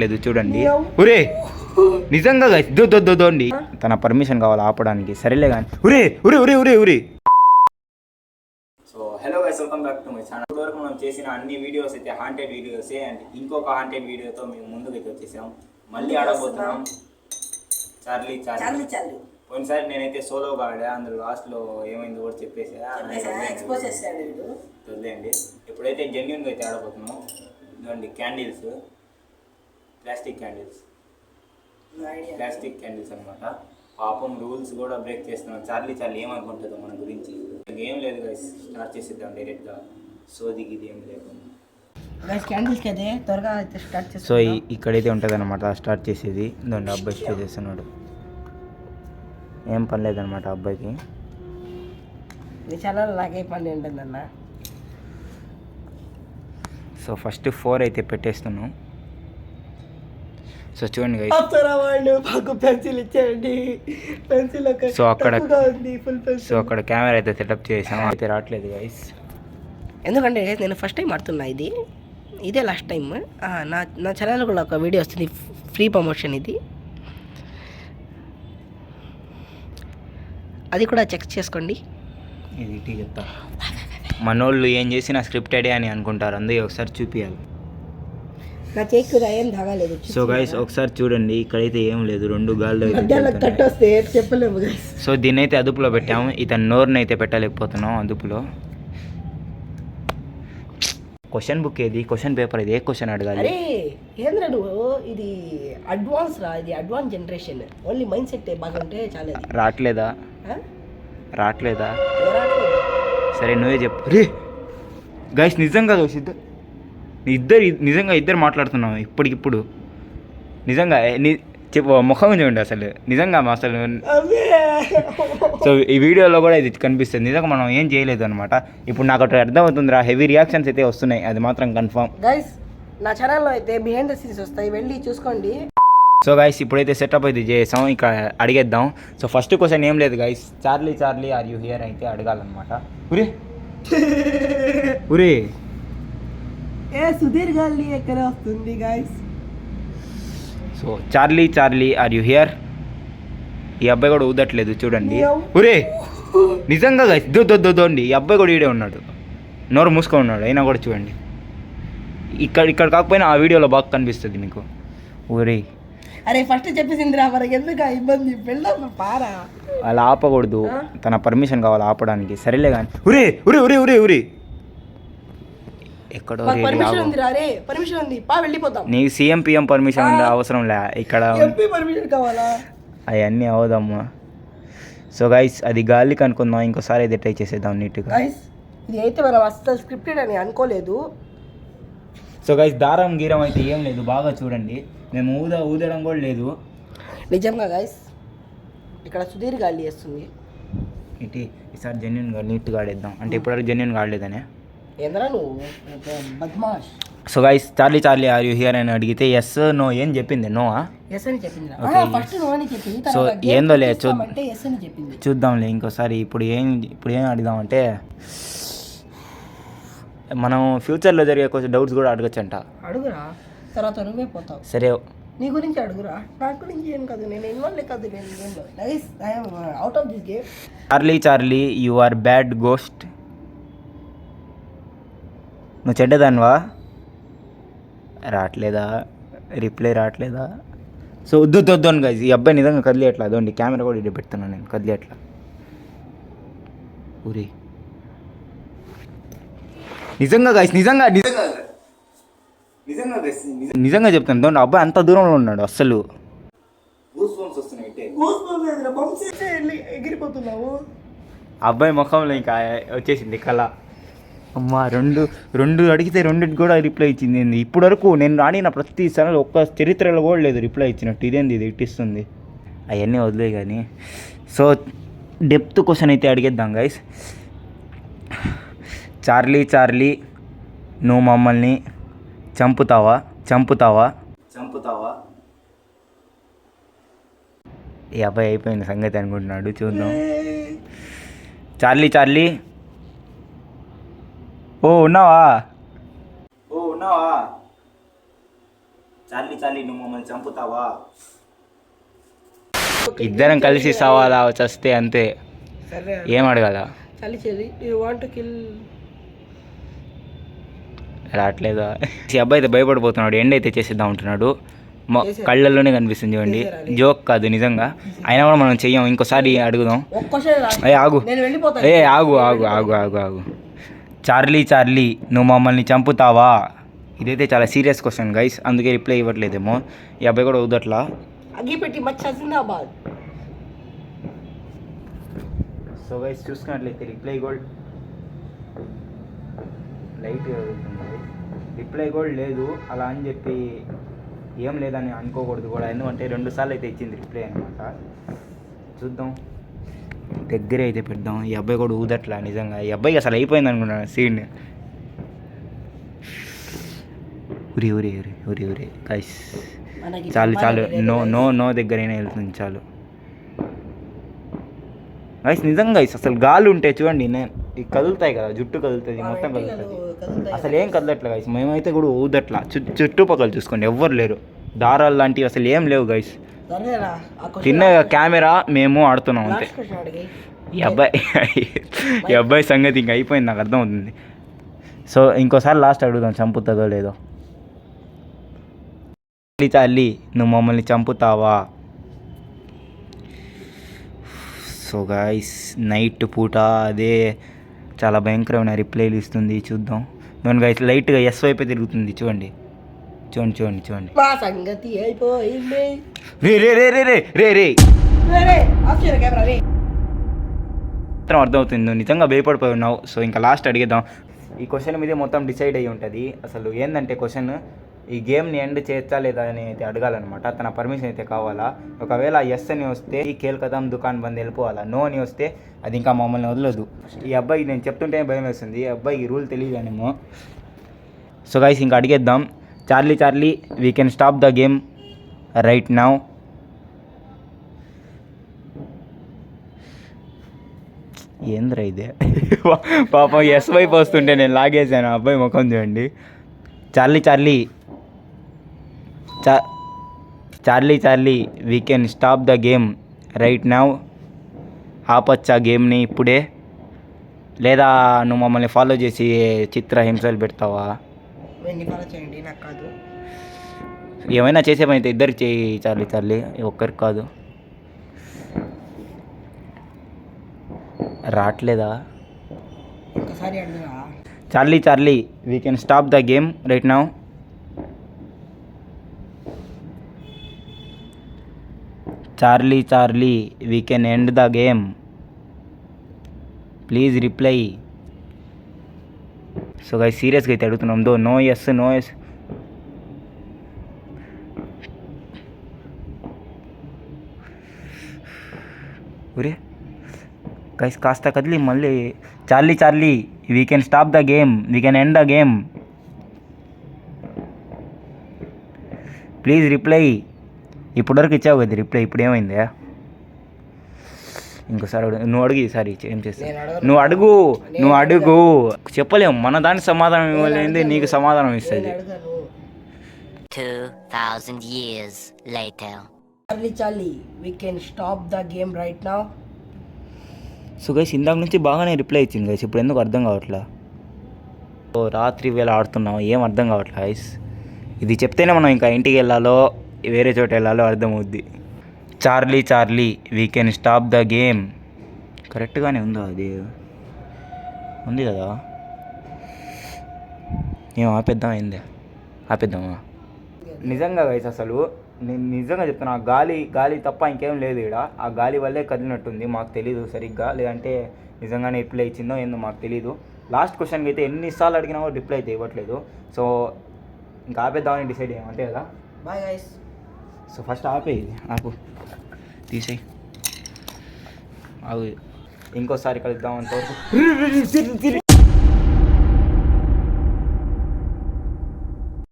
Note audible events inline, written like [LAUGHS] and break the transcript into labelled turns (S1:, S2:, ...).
S1: లేదు చూడండి. ఒరే! నిజంగా guys, దో దో దో దో అండి తన పర్మిషన్ కావాలి ఆపడానికి. సరేలే కానీ ఒరే ఒరే ఒరే ఒరే ఒరే! So hello guys welcome back to my channel ఇప్పటివరకు మనం చేసిన అన్ని వీడియోస్ అయితే హాంటెడ్ వీడియోసే అండ్ ఇంకొక హాంటెడ్ వీడియోతో మేము ముందుకైతే వచ్చేసాం. మళ్ళీ ఆడబోతున్నాం. చార్లీ చార్లీ
S2: చాలు చాలు
S1: పోయినసారి నేనైతే సోలోగా ఆడా అందులో లాస్ట్లో ఏమైందో కూడా చెప్పేసా.
S2: ఎక్స్పోజ్ చేస్తాడు వీడు.
S1: వదిలేయండి. ఇప్పుడైతే జెన్యున్గా అయితే ఆడబోతున్నాం. ఇదిగోండి candles plastic candles. Plastic candles అనమాట పాపం రూల్స్ కూడా బ్రేక్ చేస్తున్నాం. చార్లీ చార్లీ ఏమనుకుంటుందో మన గురించి. ఏం లేదు గైస్ స్టార్ట్ చేసేద్దాం డైరెక్ట్గా సోదికి ఇది ఏం లేకుండా
S2: గైస్ క్యాండిల్స్ కదే త్వరగా అయితే స్టార్ట్ చేస్తాం
S1: సో ఇక్కడైతే ఉంటుంది అనమాట స్టార్ట్ చేసేది. దాన్ని అబ్బాయి స్టే చేస్తున్నాడు ఏం పని లేదనమాట అబ్బాయికి.
S2: ఛానల్ నాకే పని ఉంటుందన్న.
S1: సో ఫస్ట్ ఫోర్ అయితే పెట్టేస్తున్నాం. సో చూడండి
S2: వాళ్ళు మాకు పెన్సిల్ ఇచ్చేయండి. పెన్సిల్
S1: సో అక్కడ-
S2: తప్పుగా ఉంది ఫుల్
S1: సో అక్కడ కెమెరా అయితే సెటప్ చేసాం. అయితే రావట్లేదు గైస్
S2: ఎందుకంటే నేను ఫస్ట్ టైం ఆడుతున్నా ఇది. ఇదే లాస్ట్ టైం నా నా ఛానల్ కూడా ఒక వీడియో వస్తుంది ఫ్రీ ప్రమోషన్ ఇది. అది కూడా చెక్ చేసుకోండి.
S1: ఇది చెప్తా. మనోళ్ళు ఏం చేసినా స్క్రిప్టెడే అని అనుకుంటారు. అందుకే ఒకసారి చూపించాలి
S2: నా ఏం తాగలేదు.
S1: సో గైస్ ఒకసారి చూడండి. ఇక్కడైతే ఏం లేదు. రెండు గాల్లో
S2: చెప్పలేము
S1: సో దీన్ని అయితే అదుపులో పెట్టాము. ఇతను నోరుని అయితే పెట్టలేకపోతున్నాం అదుపులో. క్వశ్చన్ బుక్ ఏది? క్వశ్చన్ పేపర్ ఇది ఏ క్వశ్చన్ అడగాలి?
S2: ఏంద్రా ఇది అడ్వాన్స్ రా. ఇది advance generation only mind set బాగుంటే చాలా
S1: రావట్లేదా? రావట్లేదు. సరే నువ్వే చెప్పు. రే గైస్ నిజంగా గైస్ ఇద్దరు ఇద్దరు నిజంగా ఇద్దరు మాట్లాడుతున్నాం ఇప్పటికిప్పుడు. నిజంగా చెప్పు ముఖం చూడండి అసలు. నిజంగా మా అసలు. సో ఈ వీడియోలో కూడా ఇది కనిపిస్తుంది. నిజంగా మనం ఏం చేయలేదు అనమాట ఇప్పుడు నాకు అటు అర్థమవుతుందిరా. హెవీ రియాక్షన్స్ అయితే వస్తున్నాయి. అది మాత్రం కన్ఫర్మ్
S2: గైస్ నా ఛానల్లో అయితే బిహైండ్ ద సీన్స్ వస్తాయి. వెళ్ళి చూసుకోండి.
S1: సో గైస్ ఇప్పుడైతే సెటప్ అయితే చేసాం. ఇక అడిగేద్దాం. సో ఫస్ట్ క్వశ్చన్ ఏం లేదు guys Charlie Charlie are you here అయితే అడగాలన్నమాట. ఉరే? [LAUGHS] ఉరే?
S2: ఏ సుధీర్ గాలి ఎక్కడ వస్తుంది guys
S1: so Charlie Charlie are you here ఈ అబ్బాయి కూడా ఊదట్లేదు చూడండి. ఒరే నిజంగా గైస్ దో దో దో దోండి ఈ అబ్బాయి కూడా ఈడే ఉన్నాడు. నోరు మూసుకొని ఉన్నాడు. అయినా కూడా చూడండి. ఇక్కడ ఇక్కడ కాకపోయినా ఆ వీడియోలో బాగా కనిపిస్తుంది మీకు. ఒరే
S2: అరే ఫస్ట్ చెప్పేసిందిరా మనకి ఎందుకు ఆ ఇబ్బంది? వెళ్దాం పారా.
S1: అలా ఆపకూడదు? తన పర్మిషన్ కావాలి ఆపడానికి. సరేలే కానీ ఉరే ఉరే ఉరే ఉరే ఉరే. ఎక్కడో
S2: మాకు పర్మిషన్. ఉంది రా రే పర్మిషన్ ఉంది. పా వెళ్ళిపోతాం.
S1: నీకు సీఎం పిఎం పర్మిషన్ ఉండే అవసరం లే. ఇక్కడ
S2: ఎంపీ పర్మిషన్ కావాలా?
S1: అవన్నీ అవదమ్మా. సో గైస్ అది గాలికి అనుకుందాం ఇంకోసారి అయితే ట్రై చేసేద్దాం నీట్గా.
S2: గైస్ ఇది అయితే మనం అస్సలు స్క్రిప్టెడ్ అని అనుకోలేదు.
S1: సో గైస్ దారం గీరం అయితే ఏం లేదు. బాగా చూడండి. మేము ఊద ఊదడం కూడా లేదు.
S2: నిజంగా గైస్ ఇక్కడ సుధీర్ గాలి వేస్తుంది.
S1: ఇటు ఈసారి జెన్యున్గా నీట్గా ఆడేద్దాం. అంటే ఇప్పటివరకు జెన్యున్గా ఆడలేదనే.
S2: ఏంద్రా నువ్వు? బద్మాష్.
S1: So guys Charlie Charlie are you here అని అడిగితే ఎస్ నో ఏం చెప్పింది? నో
S2: ఎస్ అని చెప్పింది game
S1: ఏందో లే, చూద్దాంలే ఇంకోసారి ఇప్పుడు ఏం ఇప్పుడు ఏం అడుగుదామంటే మనం ఫ్యూచర్లో జరిగే కొంచెం డౌట్స్ కూడా అడగచ్చంట.
S2: అడుగురా. తర్వాత నువ్వే పోతావు.
S1: సరే.
S2: నీ గురించి అడుగురా. నా గురించి ఏం కాదు. నేను ఇన్వాల్వ్ కాదు. నేను nice I'm out of this game
S1: Charlie Charlie you are bad ghost నువ్వు చెడ్డదానివా? రావట్లేదా? రిప్లై రావట్లేదా? సో వద్దు వద్దు గైజ్ ఈ అబ్బాయి నిజంగా కదిలేట్లా? అదోండి కెమెరా కూడా ఇటు పెడుతున్నాను నేను. కదిలేట్లా? ఊరి. నిజంగా గైస్ నిజంగా నిజంగా నిజంగా చెప్తాను దోండి అబ్బాయి అంత దూరంలో ఉన్నాడు అస్సలు.
S2: ఎగిరిపోతున్నావు?
S1: అబ్బాయి ముఖంలో ఇంకా వచ్చేసింది కళ. అమ్మా రెండు రెండు అడిగితే రెండింటి కూడా రిప్లై ఇచ్చింది ఏంది? ఇప్పటి వరకు నేను ఆడిన ప్రతి ఛానల్ ఒక్క చరిత్రలో కూడా లేదు రిప్లై ఇచ్చినట్టు. ఇదేంది ఇది? ఇట్టిస్తుంది. అవన్నీ వదిలే కానీ సో డెప్త్ క్వశ్చన్ అయితే అడిగేద్దాం గైస్ చార్లీ చార్లీ నువ్వు మమ్మల్ని. చంపుతావా? చంపుతావా? చంపుతావా? ఈ అబ్బాయి అయిపోయింది సంగతి అనుకుంటున్నాడు చూద్దాం. Charlie Charlie. ఓ ఉన్నావా? ఓ ఉన్నావా? చార్లీ చార్లీ నువ్వు మమ్మల్ని చంపుతావా? ఇద్దరం కలిసి సవాలా చస్తే అంతే.
S2: సరే.
S1: ఏం అడగాల?
S2: చలి చలి యూ వాంట్ కిల్
S1: రావట్లేదా? ఈ అబ్బాయి అయితే భయపడిపోతున్నాడు ఎండ్ అయితే చేసేద్దాం అంటున్నాడు. మొ- కళ్ళల్లోనే కనిపిస్తుంది చూడండి. జోక్ కాదు నిజంగా. అయినా కూడా మనం చెయ్యం ఇంకోసారి అడుగుదాం. ఏ ఆగు. ఏ ఆగు ఆగు ఆగు ఆగు ఆగు. చార్లీ చార్లీ నువ్వు మమ్మల్ని చంపుతావా? ఇదైతే చాలా సీరియస్ క్వశ్చన్ గైస్ అందుకే రిప్లై ఇవ్వట్లేదేమో. ఈ అబ్బాయి కూడా వద్దట్లా సో గైస్ చూసుకున్నట్లయితే reply gold light reply gold లేదు. అలా అని చెప్పి ఏం లేదని అనుకోకూడదు కూడా. ఎందుకంటే రెండు సార్లు అయితే ఇచ్చింది రిప్లై అనమాట చూద్దాం. దగ్గరే అయితే పెడదాం. ఈ అబ్బాయి కూడా ఊదట్లా నిజంగా. ఈ అబ్బాయికి అసలు అయిపోయింది అనుకున్నాను సీన్ ఉరి ఉరి ఉరి ఉరి ఉరి
S2: మనకి
S1: చాలు చాలు. నో నో నో దగ్గరైనా వెళ్తుంది చాలు. గైస్ నిజంగా గైస్ అసలు గాలి ఉంటే చూడండి నేను ఇవి కదులుతాయి కదా జుట్టు కదులుతుంది మొత్తం కదులుతుంది. అసలు ఏం కదలట్లే గైస్ మేమైతే కూడా ఊదట్లా. చుట్టుపక్కల చూసుకోండి ఎవ్వరు లేరు. దారాలు లాంటివి అసలు ఏం లేవు గైస్ తిన్న కెమెరా మేము ఆడుతున్నాం అంతే. ఈ అబ్బాయి ఈ అబ్బాయి సంగతి ఇంక అయిపోయింది నాకు అర్థమవుతుంది. సో ఇంకోసారి లాస్ట్ అడుగుదాం చంపుతుందో లేదో. చార్లీ నువ్వు మమ్మల్ని చంపుతావా? సో గాయస్ నైట్ పూట అదే చాలా భయంకరమైన రిప్లైలు ఇస్తుంది చూద్దాం. దాని గైస్ లైట్గా ఎస్ వైపు తిరుగుతుంది చూడండి. చూడండి చూడండి చూడండి.
S2: మా సంగతి అయిపోయింది.
S1: రే రే రే రే రే రే రే. మాత్రం అర్థమవుతుంది నువ్వు నిజంగా భయపడిపోయి ఉన్నావు. సో ఇంకా లాస్ట్ అడిగేద్దాం. ఈ క్వశ్చన్ మీదే మొత్తం డిసైడ్ అయ్యి ఉంటుంది. అసలు ఏంటంటే క్వశ్చన్ ఈ గేమ్ని ఎండ్ చేయొచ్చా లేదా అని అయితే అడగాలన్నమాట. తన పర్మిషన్ అయితే కావాలా? ఒకవేళ ఎస్ అని వస్తే ఈ కేల్కదాం దుకాణం బంద్ వెళ్ళిపోవాలా? నో అని వస్తే అది ఇంకా మమ్మల్ని వదలదు. ఈ అబ్బాయి నేను చెప్తుంటే భయం వేస్తుంది. ఈ అబ్బాయి ఈ రూల్ తెలియదేమో సో గైస్ ఇంకా అడిగేద్దాం. Charlie Charlie we can stop the game right now ఏంద్రా ఇదే? [LAUGHS] పాపం ఎస్ వైపు వస్తుంటే నేను లాగేసాను. ఆ అబ్బాయి ముఖం చూడండి. చార్లీ చార్లీ చా Charlie Charlie we can stop the game right now ఆపచ్చా గేమ్ని ఇప్పుడే? లేదా నువ్వు మమ్మల్ని ఫాలో చేసి చిత్ర హింసలు పెడతావా?
S2: వెండి ఫాలో చేయండి నాకు కాదు.
S1: ఏమైనా చేసే పని అయితే ఇద్దరికి చేయి చార్లీ చార్లీ ఒక్కరికి కాదు. రావట్లేదా? Charlie Charlie we can stop the game right now Charlie Charlie we can end the game please reply so guys serious अड़ना दो नो यस नो यस उरे गैस कास्ता कदली मल्ले Charlie Charlie we can stop the game we can end the game please reply ఇప్పటివరకు ఇచ్చావు కదా reply ఇప్పుడు ఏమైంది ఇంకోసారి అడుగు నువ్వు అడుగు ఈసారి ఏం చేస్తావు?
S2: అడగను.
S1: నువ్వు అడుగు నువ్వు అడుగు. చెప్పలేము మన దానికి సమాధానం ఇవ్వలేంది నీకు సమాధానం ఇస్తుంది.
S2: నేను అడగను.
S3: 2,000 years later.
S2: Charlie Charlie we can stop the game right now
S1: so guys ఇందాక నుంచి బాగానే రిప్లై ఇచ్చింది గైస్ ఇప్పుడు ఎందుకు అర్థం కావట్లా? ఓ రాత్రి వేళ ఆడుతున్నాం ఏం అర్థం కావట్లే గైస్ ఇది చెప్తేనే మనం ఇంకా ఇంటికి వెళ్ళాలో? వేరే చోట వెళ్ళాలో అర్థమవుద్ది. Charlie Charlie we can stop the game కరెక్ట్గానే ఉందో అది? ఉంది కదా? మేము ఆపేద్దాం ఏంది? ఆపేద్దామా? నిజంగా గైస్ అసలు నేను నిజంగా చెప్తున్నా ఆ గాలి గాలి తప్ప ఇంకేం లేదు ఇక్కడ ఆ గాలి వల్లే కదిలినట్టుంది మాకు తెలీదు సరిగ్గా. లేదంటే నిజంగానే రిప్లై ఇచ్చిందో ఏందో మాకు తెలీదు. లాస్ట్ క్వశ్చన్కి అయితే ఎన్నిసార్లు అడిగినా కూడా రిప్లై అయితే ఇవ్వట్లేదు. సో ఇంకా ఆపేద్దామని డిసైడ్ అయ్యాం అంతే కదా?
S2: బాయ్ గైస్
S1: సో ఫస్ట్ ఆపేది ఆపు. తీసేయి. ఆగు. ఇంకోసారి కలుద్దాం అంతవరకు.